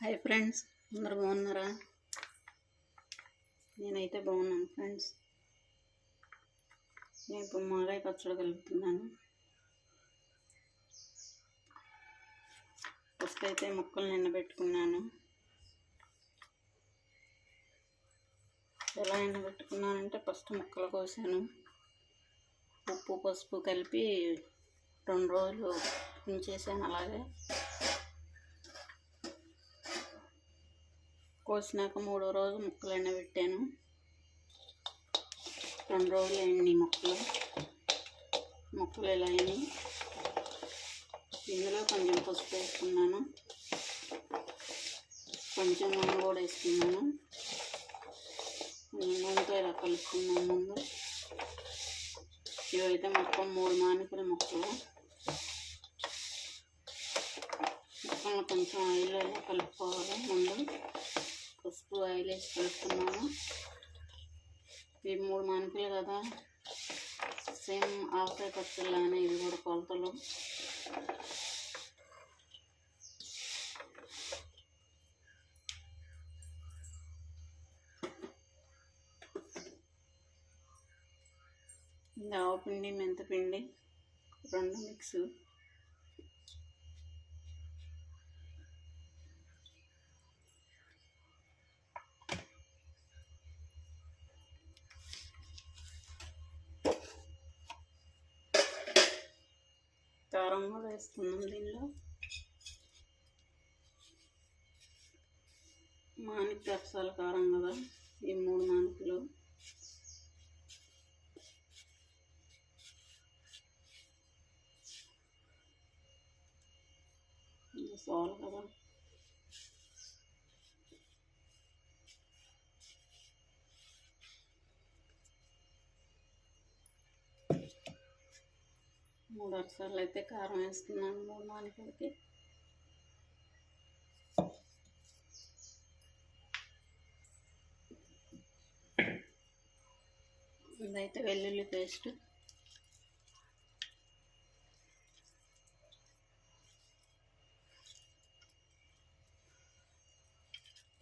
Hi friends అందరు బాగున్నారా? నేనైతే బాగున్నాను ఫ్రెండ్స్. నేను ఇప్పుడు మాగాయ పచ్చడి కలుపుతున్నాను. ఫస్ట్ అయితే ముక్కలు నిన్నబెట్టుకున్నాను ఎలా ఎండబెట్టుకున్నానంటే ఫస్ట్ ముక్కలు కోసాను. ఉప్పు పసుపు కలిపి రెండు రోజులు ఉంచేసాను అలాగే. కోసినాక మూడో రోజు ముక్కలు ఎండబెట్టాను రెండు రోజులు అయింది ముక్కలు. ముక్కలు ఇలా అయినాయి? ఇందులో కొంచెం పసుపు వేసుకున్నాను. కొంచెం నూనె కూడా వేసుకున్నాను. నూనెతో ఇలా కలుపుకున్నాను ముందు. ఇవైతే మొత్తం మూడు మానికల ముక్కలు. ముక్కలను కొంచెం ఆయిల్లో ఇలా కలుపుకోవాలి ముందు. పసుపు ఆయిల్ వేసి కలుపుకున్నాము ఇవి మూడు మానికలు కదా. సేమ్ ఆవకాయ పచ్చడిలానే ఇవి కూడా కొలతలు. ఇది ఆవపిండి మెంతపిండి రెండు మిక్స్. కారం వేస్తున్నాం దీనిలో. మానిక అక్షరాల కారం కదా ఈ మూడు మానికలు సాల్ కదా. మూడు అక్షరాలు అయితే కారం వేస్తున్నాను మూడు నాలుగులకి ఇదైతే వెల్లుల్లి పేస్ట్.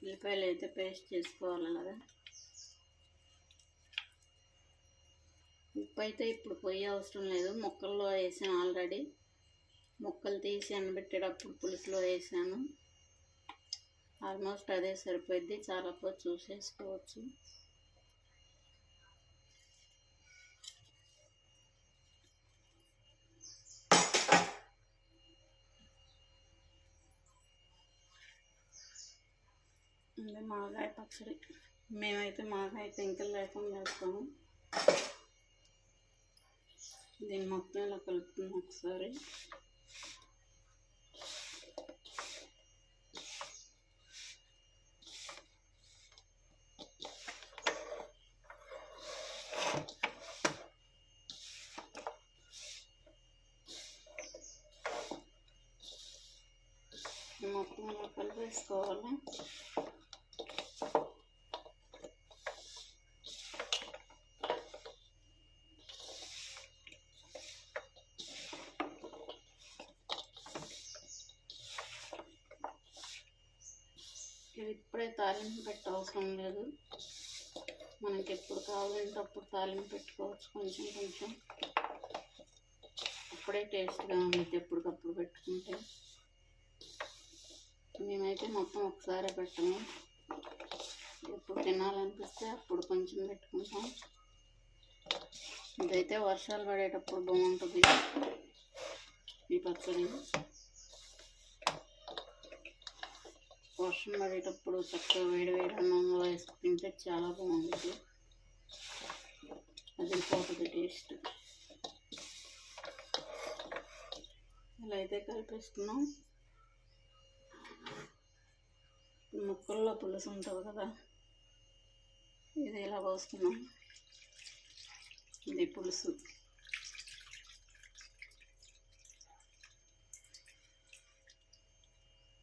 ఉల్లిపాయలు అయితే పేస్ట్ చేసుకోవాలి అలాగా ఉప్పు అయితే ఇప్పుడు పొయ్యి అవసరం లేదు. ముక్కల్లో వేసాను ఆల్రెడీ. ముక్కలు తీసి ఎండబెట్టేటప్పుడు పులుసులో వేసాను. ఆల్మోస్ట్ అదే సరిపోద్ది చాలా పోయి చూసేసుకోవచ్చు మాగాయ పచ్చడి. మేమైతే మాగాయ పెంకలు లేకుండా చేస్తాము. దీన్ని మొత్తం ఇలా కలుపుతుంది ఒకసారి. మొత్తం ఇలా కలిపేసుకోవాలి? ఇది ఇప్పుడే తాలింపు పెట్టవసరం లేదు. మనకి ఎప్పుడు కావాలంటే అప్పుడు తాలింపు పెట్టుకోవచ్చు కొంచెం కొంచెం. అప్పుడే టేస్ట్గా ఉంటుంది ఎప్పటికప్పుడు పెట్టుకుంటే. మేమైతే మొత్తం ఒకసారి పెట్టము. ఎప్పుడు తినాలనిపిస్తే అప్పుడు కొంచెం పెట్టుకుంటాం. ఇదైతే వర్షాలు పడేటప్పుడు బాగుంటుంది. ఈ పచ్చడి. వర్షం పడేటప్పుడు చక్కగా వేడి వేడి అన్నంలో వేసి తింటే చాలా బాగుంటుంది. అది పోతుంది టేస్ట్. ఇలా అయితే కలిపేసుకున్నాం. ముక్కల్లో పులుసు ఉంటుంది కదా ఇది ఇలా పోసుకున్నాం. ఇది పులుసు.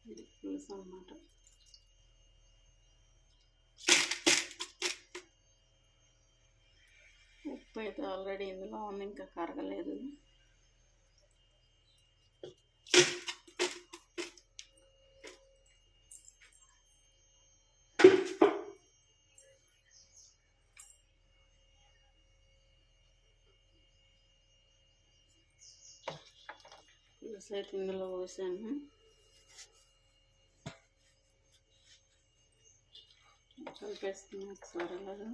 ఇది పులుసు అన్నమాట ఉప్పు అయితే ఆల్రెడీ ఇందులో ఉంది ఇంకా కరగలేదు. పులుసు అయితే ఇందులో పోసాను. కలిపేస్తుంది ఒకసారి అలాగా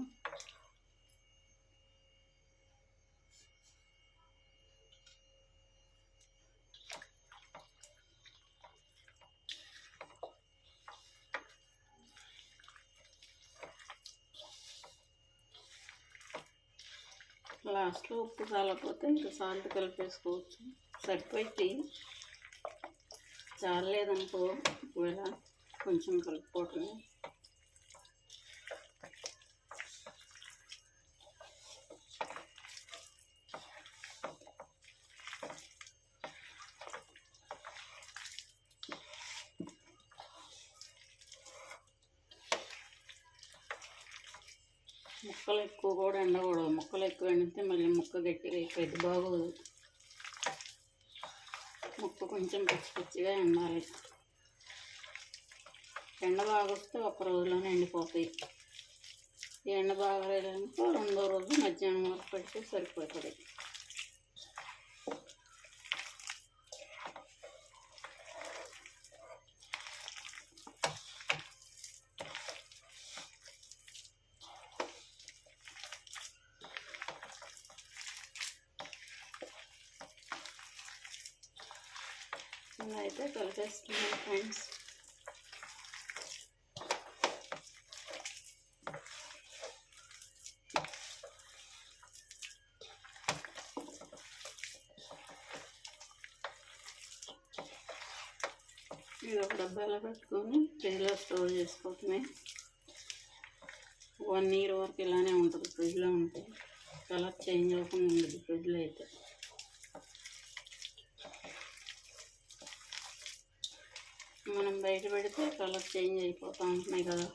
లాస్ట్లో ఉప్పు చాలకపోతే ఇంకా సాల్ట్ కలిపేసుకోవచ్చు సరిపోయి చాలలేదనుకో ఒకవేళ కొంచెం కలుపుకోవటమే ముక్కలు ఎక్కువ కూడా ఎండకూడదు. ముక్కలు ఎక్కువ ఎండితే మళ్ళీ ముక్క గట్టిగా అయిపోయింది బాగోదు. ముక్క కొంచెం పచ్చి పచ్చిగా ఎండాలి. ఎండ బాగా వస్తే ఒక రోజులోనే ఎండిపోతాయి. ఎండ ఎండ బాగలేదనుకో రెండో రోజు మధ్యాహ్నం వరకు పెడితే సరిపోతుంది. ఇలా అయితే తొలగేస్తున్నాను ఫ్రెండ్స్ ఇది ఒక డబ్బాలో పెట్టుకొని ఫ్రిడ్జ్లో స్టోర్ చేసుకోవటమే వన్ ఇయర్ వరకు ఇలానే ఉంటుంది ఫ్రిడ్జ్లో ఉంటే కలర్ చేంజ్ అవ్వకుండా ఉండదు ఫ్రిడ్జ్లో అయితే బయట పెడితే కలర్ చేంజ్ అయిపోతూ ఉంటున్నాయి కదా.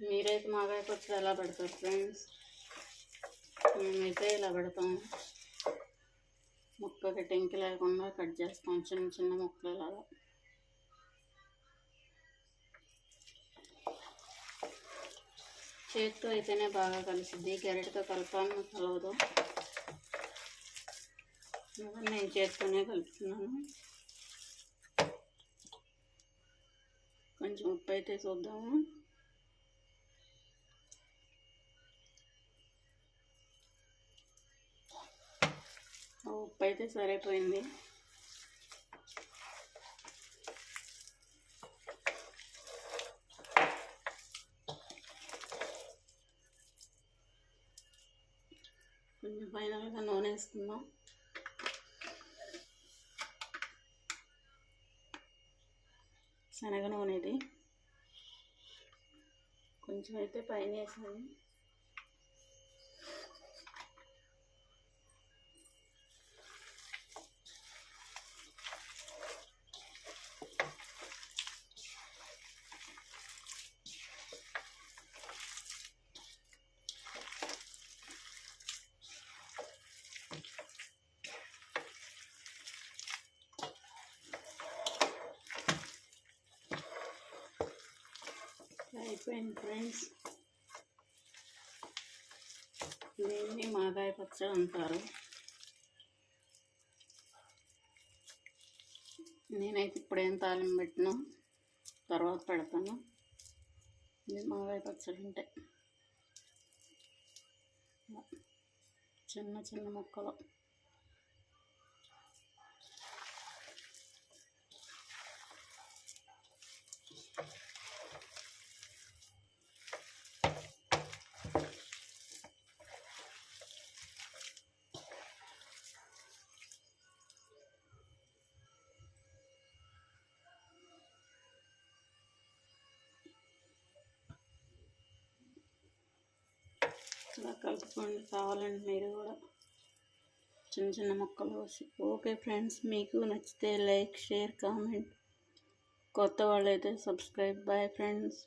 మీరైతే మాగాయ పచ్చడి ఎలా పెడతారు ఫ్రెండ్స్? మేమైతే ఇలా పెడతాం. ముక్కకి టెంకి లేకుండా కట్ చేస్తాం చిన్న చిన్న ముక్కలు ఇలాగా చేతితో అయితేనే బాగా కలిసిద్ది. గెరటితో కలపాలని కలవదు. నేను చేతితోనే కలుపుతున్నాను. కొంచెం ఉప్పు అయితే చూద్దాము. ఉప్పు అయితే సరిపోయింది. వేసుకుందాం శనగ నూనె ఇది. కొంచెం అయితే పైన వేసాను అయిపోయింది ఫ్రెండ్స్ దీన్ని మాగాయ పచ్చడి అంటారు. నేనైతే ఇప్పుడేం తాళం పెట్టినా తర్వాత పెడతాను. ఇది మాగాయ పచ్చడి అంటే. చిన్న చిన్న మొక్కలు. ఇలా కలుపుకోండి కావాలండి మీరు కూడా. చిన్న చిన్న ముక్కలు కోసి. ఓకే ఫ్రెండ్స్ మీకు నచ్చితే లైక్ షేర్ కామెంట్. కొత్త వాళ్ళైతే సబ్స్క్రైబ్. Bye friends.